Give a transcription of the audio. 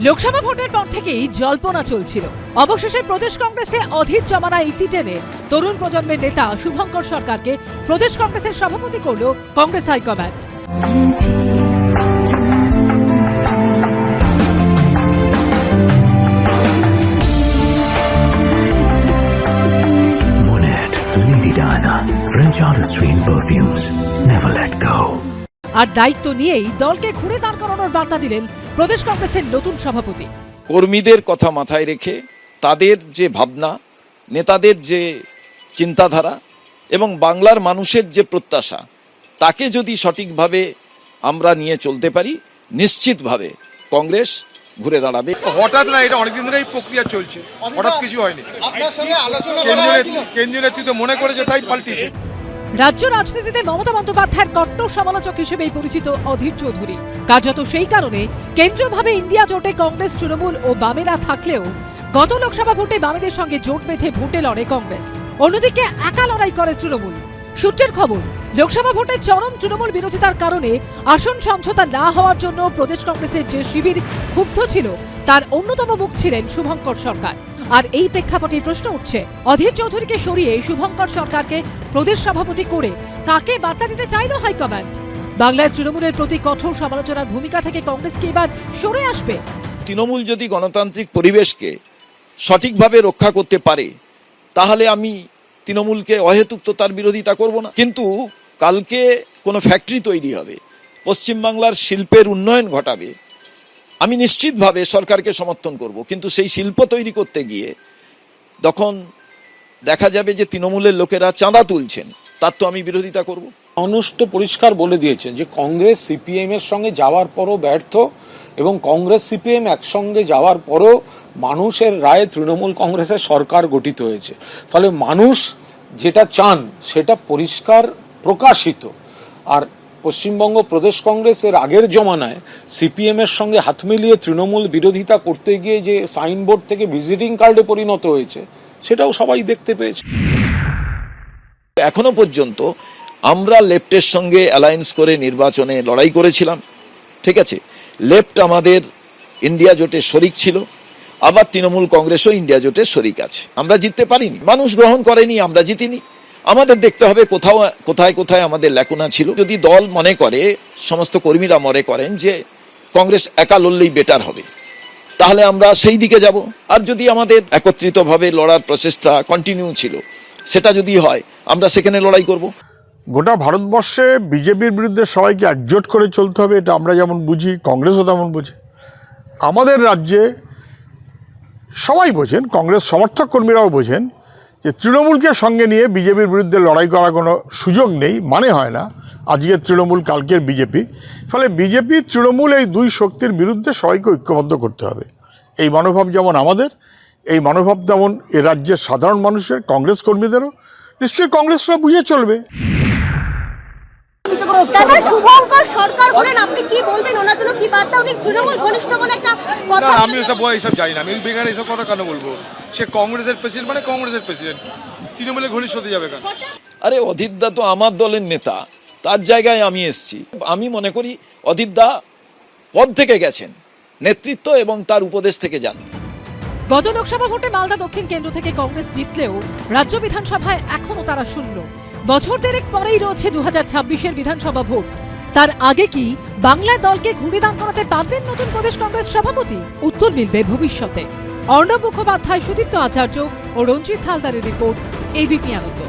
লোকসভা ভোটের পর থেকেই জল্পনা চলছিল অবশেষে প্রদেশ কংগ্রেসে অধীর জমানা ইতি টেনে তরুণ প্রজন্মের নেতা শুভঙ্কর সরকারকে প্রদেশ কংগ্রেসের সভাপতি করল Congress high command Monet, Lily Diana, French artistry in perfumes. Never let go. আর দায়িত্ব নিয়েই দলকে ঘুরে দাঁড় করানোর বার্তা দিলেন প্রদেশ কংগ্রেসের নতুন সভাপতি। কর্মীদের কথা মাথায় রেখে তাদের যে ভাবনা নেতাদের যে চিন্তাধারা এবং বাংলার মানুষের যে প্রত্যাশা তাকে যদি সঠিকভাবে আমরা নিয়ে চলতে পারি নিশ্চিতভাবে কংগ্রেস ঘুরে দাঁড়াবে। হঠাৎ না এটা অনেকদিন ধরে এই প্রক্রিয়া চলছে। হঠাৎ কিছু হয়নি। আপনার সঙ্গে আলোচনা কেন্দ্রীয় করা নেতৃত্ব মনে করেছে তাই পাল্টিয়েছে। রাজ্য রাজনীতিতে মমতা বন্দ্যোপাধ্যায়ের কট্টর সমালোচক হিসেবেই পরিচিত অধীর চৌধুরী। কার্যত সেই কারণে কেন্দ্রীয়ভাবে ইন্ডিয়া জোটে কংগ্রেস, তৃণমূল ও বামেরা থাকলেও গত লোকসভা ভোটে বামেদের সঙ্গে জোট বেঁধে ভোটে লড়ে কংগ্রেস। অন্যদিকে একা লড়াই করে তৃণমূল। সূত্রের খবর লোকসভা ভোটে চরম তৃণমূল বিরোধিতার কারণে আসন সমঝোতা না হওয়ার জন্য প্রদেশ কংগ্রেসের যে শিবির ক্ষুব্ধ ছিল, তার অন্যতম মুখ ছিলেন শুভঙ্কর সরকার। আর এই প্রেক্ষাপটে প্রশ্ন উঠছে, অধীর চৌধুরীকে সরিয়ে শুভঙ্কর সরকারকে প্রদেশ সভাপতি করে কাকে বার্তা দিতে চাইল হাইকমান্ড? বাংলায় তৃণমূলের প্রতি কঠোর সমালোচনার ভূমিকা থেকে কংগ্রেস কি এবার সরে আসবে। তৃণমূল যদি গণতান্ত্রিক পরিবেশকে সঠিকভাবে রক্ষা করতে পারে, তাহলে আমি তৃণমূলকে অহেতুক তো তার বিরোধিতা করব না। কিন্তু কালকে কোনো ফ্যাক্টরি তৈরি হবে, পশ্চিমবাংলার শিল্পের উন্নয়ন ঘটাবে, আমি নিশ্চিতভাবে সরকারকে সমর্থন করব। কিন্তু সেই শিল্প তৈরি করতে গিয়ে তখন দেখা যাবে যে তৃণমূলের লোকেরা চাঁদা তুলছেন, তার তো আমি বিরোধিতা করব। মানুষ তো পরিষ্কার বলে দিয়েছেন যে কংগ্রেস সিপিএম এর সঙ্গে যাওয়ার পরও ব্যর্থ এবং কংগ্রেস সিপিএম একসঙ্গে যাওয়ার পরও মানুষের রায়ে তৃণমূল কংগ্রেসের সরকার গঠিত হয়েছে। ফলে মানুষ যেটা চান, সেটা পরিষ্কার প্রকাশিত। আর পশ্চিমবঙ্গ প্রদেশ কংগ্রেসের আগের জমানায় সিপিএম এর সঙ্গে হাত মিলিয়ে তৃণমূল বিরোধিতা করতে গিয়ে যে সাইনবোর্ড থেকে ভিজিটিং কার্ডে পরিণত হয়েছে, সেটাও সবাই দেখতে পেয়েছে। এখনও পর্যন্ত আমরা লেফটের সঙ্গে অ্যালায়েন্স করে নির্বাচনে লড়াই করেছিলাম, ঠিক আছে? লেফট আমাদের ইন্ডিয়া জোটে শরিক ছিল আবার তৃণমূল কংগ্রেসও ইন্ডিয়া জোটের শরিক আছে। আমরা জিততে পারিনি। মানুষ গ্রহণ করেনি, আমরা জিতিনি। আমাদের দেখতে হবে কোথাও, কোথায় কোথায় আমাদের ল্যাকুনা ছিল। যদি দল মনে করে, সমস্ত কর্মীরা মনে করেন যে কংগ্রেস একা লড়লেই বেটার হবে, তাহলে আমরা সেই দিকে যাব। আর যদি আমাদের একত্রিতভাবে লড়ার প্রচেষ্টা কন্টিনিউ ছিল, সেটা যদি হয়, আমরা সেখানে লড়াই করব। গোটা ভারতবর্ষে বিজেপির বিরুদ্ধে সবাইকে একজোট করে চলতে হবে, এটা আমরা যেমন বুঝি, কংগ্রেসও তেমন বুঝি। আমাদের রাজ্যে সবাই বোঝেন, কংগ্রেস সমর্থক কর্মীরাও বোঝেন যে তৃণমূলকে সঙ্গে নিয়ে বিজেপির বিরুদ্ধে লড়াই করার কোনো সুযোগ নেই মানে হয় না। আজকের তৃণমূল, কালকের বিজেপি। ফলে বিজেপি, তৃণমূল এই দুই শক্তির বিরুদ্ধে সবাইকে ঐক্যবদ্ধ করতে হবে। এই মনোভাব যেমন আমাদের, এই মনোভাব তেমন এ রাজ্যের সাধারণ মানুষের, কংগ্রেস কর্মীদেরও। নিশ্চয়ই কংগ্রেসরা বুঝে চলবে। দাদা শুভঙ্কর সরকার হলেন আপনি কি বলবেন? ওনার জন্য কি বার্তা? উনি তৃণমূল ঘনিষ্ঠ বলে একটা কথা না আমি এসব এইসব জানি না। আমি বেকার এইসব কথা কেন বলব? সে কংগ্রেসের প্রেসিডেন্ট মানে কংগ্রেসের প্রেসিডেন্ট। তৃণমূলের ঘনিষ্ঠ হতে যাবে কেন? আরে অধীরদা তো আমার দলের নেতা। তার জায়গায় আমি এসছি। আমি মনে করি অধীরদা পদ থেকে গেছেন। নেতৃত্ব এবং তার উপদেশ থেকে যান। গত লোকসভা ভোটে মালদা দক্ষিণ কেন্দ্র থেকে কংগ্রেস জিতলেও রাজ্য বিধানসভায় এখনও তারা শূন্য। বছর দেড়েক পরেই রয়েছে দু হাজার ছাব্বিশের বিধানসভা ভোট। তার আগে কি বাংলা দলকে ঘুরে দান করাতে পারবেন নতুন প্রদেশ কংগ্রেস সভাপতি? উত্তর মিলবে ভবিষ্যতে। অর্ণব মুখোপাধ্যায়, সুদীপ্ত আচার্য ও রঞ্জিত হালদারের রিপোর্ট এবিপি আনন্দ।